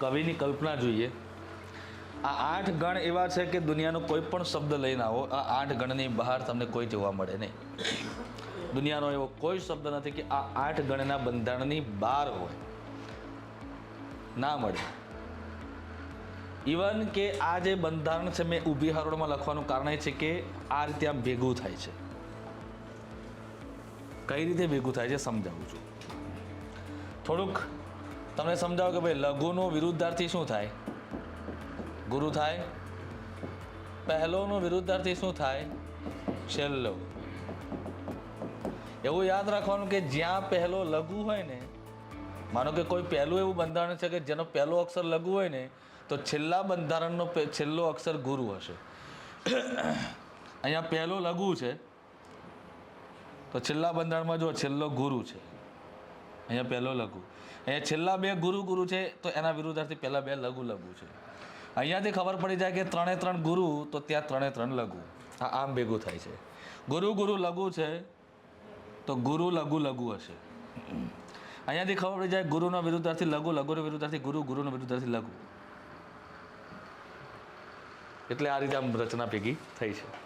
કવિની કલ્પના જોઈએ. આ આઠ ગણ એવા છે કે દુનિયાનો કોઈ પણ શબ્દ લઈને આવો, આ આઠ ગણની બહાર તમને કોઈ જોવા મળે નહીં. દુનિયાનો એવો કોઈ શબ્દ નથી કે આ આઠ ગણના બંધારણની બહાર હોય. ના મળે. ઇવન કે આ જે બંધારણ છે મેં ઊભી હરોળમાં લખવાનું કારણ એ છે કે આ રીતે આમ ભેગું થાય છે. કઈ રીતે ભેગું થાય છે સમજાવું છું. થોડુંક તમને સમજાવો કે ભાઈ લઘુનો વિરુદ્ધાર્થી શું થાય? ગુરુ થાય? પહેલોનો વિરુદ્ધાર્થી શું થાય? છેલ્લો. એવું યાદ રાખવાનું કે જ્યાં પહેલો લઘુ હોય ને, માનો કે કોઈ પહેલું એવું બંધારણ છે કે જેનો પહેલો અક્ષર લઘુ હોય ને, તો છેલ્લા બંધારણનો છેલ્લો અક્ષર ગુરુ હશે. અહીંયા પહેલો લઘુ છે, તો છેલ્લા બંધારણમાં જો છેલ્લો ગુરુ છે. અહીંયા પહેલો લઘુ. અહીંયા છેલ્લા બે ગુરુ ગુરુ છે, તો એના વિરુદ્ધાર્થી પહેલાં બે લઘુ લઘુ છે. અહીંયાથી ખબર પડી જાય કે ત્રણે ત્રણ ગુરુ, તો ત્યાં ત્રણે ત્રણ લઘુ. આ આમ ભેગું થાય છે. ગુરુ ગુરુ લઘુ છે, તો ગુરુ લઘુ લઘુ હશે. અહીંયાથી ખબર પડી જાય ગુરુનો વિરુદ્ધાર્થી લઘુ, લઘુનો વિરુદ્ધાર્થી ગુરુ, ગુરુનો વિરુદ્ધાર્થી લઘુ. એટલે આ રીતે આમ રચના ભેગી થઈ છે.